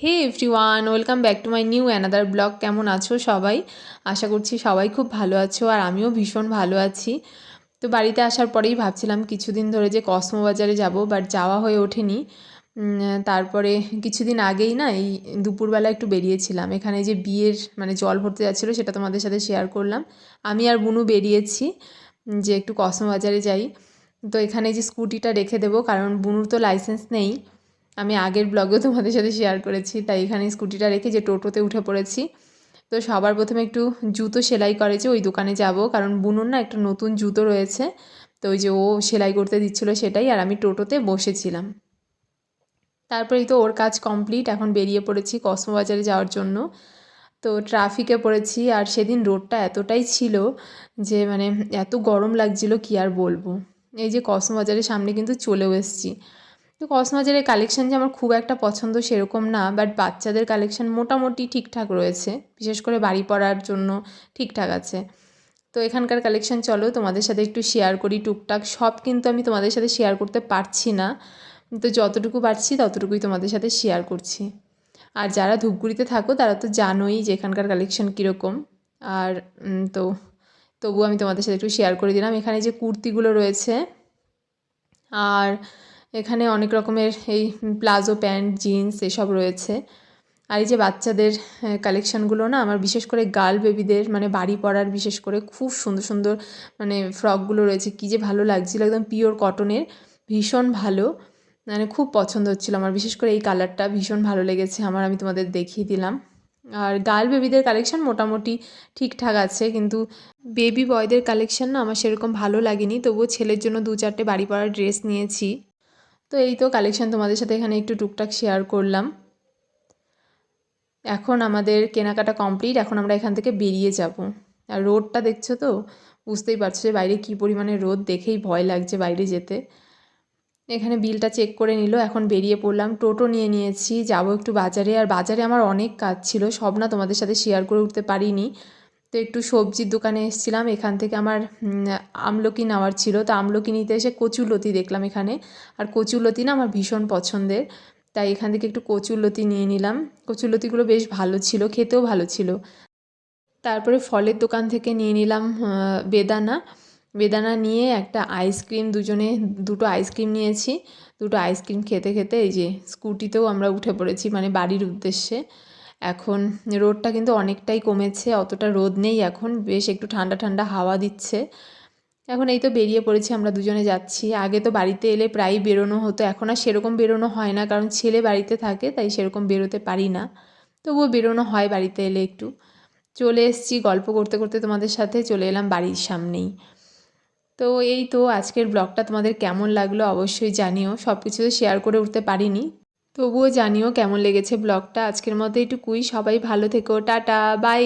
Hey everyone welcome back to my new another blog কেমন আছো সবাই? আশা করছি সবাই খুব ভালো আছো আর আমিও ভীষণ ভালো আছি। তো বাড়িতে আসার পরেই ভাবছিলাম কিছুদিন ধরে যে কসমো বাজারে যাব বাট যাওয়া হয়ে ওঠেনি। তারপরে কিছুদিন আগেই না এই দুপুরবেলা একটু বেরিয়েছিলাম। এখানে যে বিয়ের মানে জল ভরতে যাচ্ছিল সেটা তোমাদের সাথে শেয়ার করলাম। আমি আর বুনু বেরিয়েছি, যে একটু কসমো বাজারে যাই। তো এখানে যে স্কুটিটা রেখে দেবো, কারণ বুনুর তো লাইসেন্স নেই। আমি আগের ব্লগেও তোমাদের সাথে শেয়ার করেছি, তাই এখানে স্কুটিটা রেখে যে টোটোতে উঠে পড়েছি। তো সবার প্রথমে একটু জুতো সেলাই করেছে ওই দোকানে যাব, কারণ বুনুর না একটা নতুন জুতো রয়েছে। তো ওই যে ও সেলাই করতে দিচ্ছিল সেটাই, আর আমি টোটোতে বসেছিলাম। তারপরেই তো ওর কাজ কমপ্লিট এখন বেরিয়ে পড়েছি কসমো বাজারে যাওয়ার জন্য। তো ট্রাফিকে পড়েছি, আর সেদিন রোডটা এতটাই ছিল যে মানে এত গরম লাগছিল, কি আর বলব? এই যে কসমো বাজারের সামনে কিন্তু চলেও এসেছি। তো কসমবাজারের কালেকশান যে আমার খুব একটা পছন্দ সেরকম না বাট বাচ্চাদের কালেকশান মোটামুটি ঠিকঠাক রয়েছে, বিশেষ করে বাড়ি পড়ার জন্য ঠিকঠাক আছে। তো এখানকার কালেকশান চলো, তোমাদের সাথে একটু শেয়ার করি টুকটাক, সব কিন্তু আমি তোমাদের সাথে শেয়ার করতে পারছি না। তো যতটুকু পারছি ততটুকুই তোমাদের সাথে শেয়ার করছি। আর যারা ধূপগুড়িতে থাকো, তারা তো জানোই যে এখানকার কালেকশান কীরকম। আর তো, তবুও আমি তোমাদের সাথে একটু শেয়ার করে দিলাম। এখানে যে কুর্তিগুলো রয়েছে, আর এখানে অনেক রকমের এই প্লাজো প্যান্ট, জিন্স এসব রয়েছে। আর এই যে বাচ্চাদের কালেকশানগুলো না, আমার বিশেষ করে গার্ল বেবিদের মানে বাড়ি পড়ার বিশেষ করে খুব সুন্দর সুন্দর মানে ফ্রকগুলো রয়েছে। কী যে ভালো লাগছিল, একদম পিওর কটনের ভীষণ ভালো। মানে খুব পছন্দ হচ্ছিল আমার, বিশেষ করে এই কালারটা ভীষণ ভালো লেগেছে আমার, আমি তোমাদের দেখিয়ে দিলাম। আর গার্ল বেবিদের কালেকশান মোটামুটি ঠিকঠাক আছে, কিন্তু বেবি বয়দের কালেকশান না, আমার সেরকম ভালো লাগেনি। তবুও ছেলের জন্য দু চারটে বাড়ি পড়ার ড্রেস নিয়েছি। তো এই তো কালেকশান তোমাদের সাথে এখানে একটু টুকটাক শেয়ার করলাম। এখন আমাদের কেনাকাটা কমপ্লিট এখন আমরা এখান থেকে বেরিয়ে যাব। আর রোডটা দেখছ তো? বুঝতেই পারছ যে বাইরে কী পরিমাণে রোদ, দেখেই ভয় লাগছে বাইরে যেতে। এখানে বিলটা চেক করে নিল, এখন বেরিয়ে পড়লাম। টোটো নিয়ে নিয়েছি, যাব একটু বাজারে। আর বাজারে আমার অনেক কাজ ছিল, সব না তোমাদের সাথে শেয়ার করে উঠতে পারিনি। তো একটু সবজির দোকানে এসেছিলাম, এখান থেকে আমার আমলকি নেওয়ার ছিল। তো আমলকি নিতে এসে কচুলতি দেখলাম এখানে। আর কচুলতি না আমার ভীষণ পছন্দের। তাই এখান থেকে একটু কচুলতি নিয়ে নিলাম। কচুলতিগুলো বেশ ভালো ছিল, খেতেও ভালো ছিল। তারপরে ফলের দোকান থেকে নিয়ে নিলাম বেদানা। বেদানা নিয়ে একটা আইসক্রিম, দুজনে দুটো আইসক্রিম নিয়েছি। দুটো আইসক্রিম খেতে খেতে এই যে স্কুটিতেও আমরা উঠে পড়েছি মানে বাড়ির উদ্দেশ্যে। এখন রোদটা কিন্তু অনেকটাই কমেছে, অতটা রোদ নেই এখন, বেশ একটু ঠান্ডা ঠান্ডা হাওয়া দিচ্ছে। এখন এই তো বেরিয়ে পড়েছি, আমরা দুজনে যাচ্ছি। আগে তো বাড়িতে এলে প্রায়ই বেরোনো হতো, এখন আর সেরকম বেরোনো হয় না, কারণ ছেলে বাড়িতে থাকে, তাই সেরকম বেরোতে পারি না। তবুও বেরোনো হয় বাড়িতে এলে একটু। চলে এসেছি গল্প করতে করতে তোমাদের সাথে, চলে এলাম বাড়ির সামনেই। তো এই তো আজকের ব্লগটা তোমাদের কেমন লাগল অবশ্যই জানিও সব কিছু তো শেয়ার করে উঠতে পারিনি। তবুও জানিও কেমন লেগেছে ব্লগটা। আজকের মতো এইটুকুই। সবাই ভালো থেকো। Tata bye.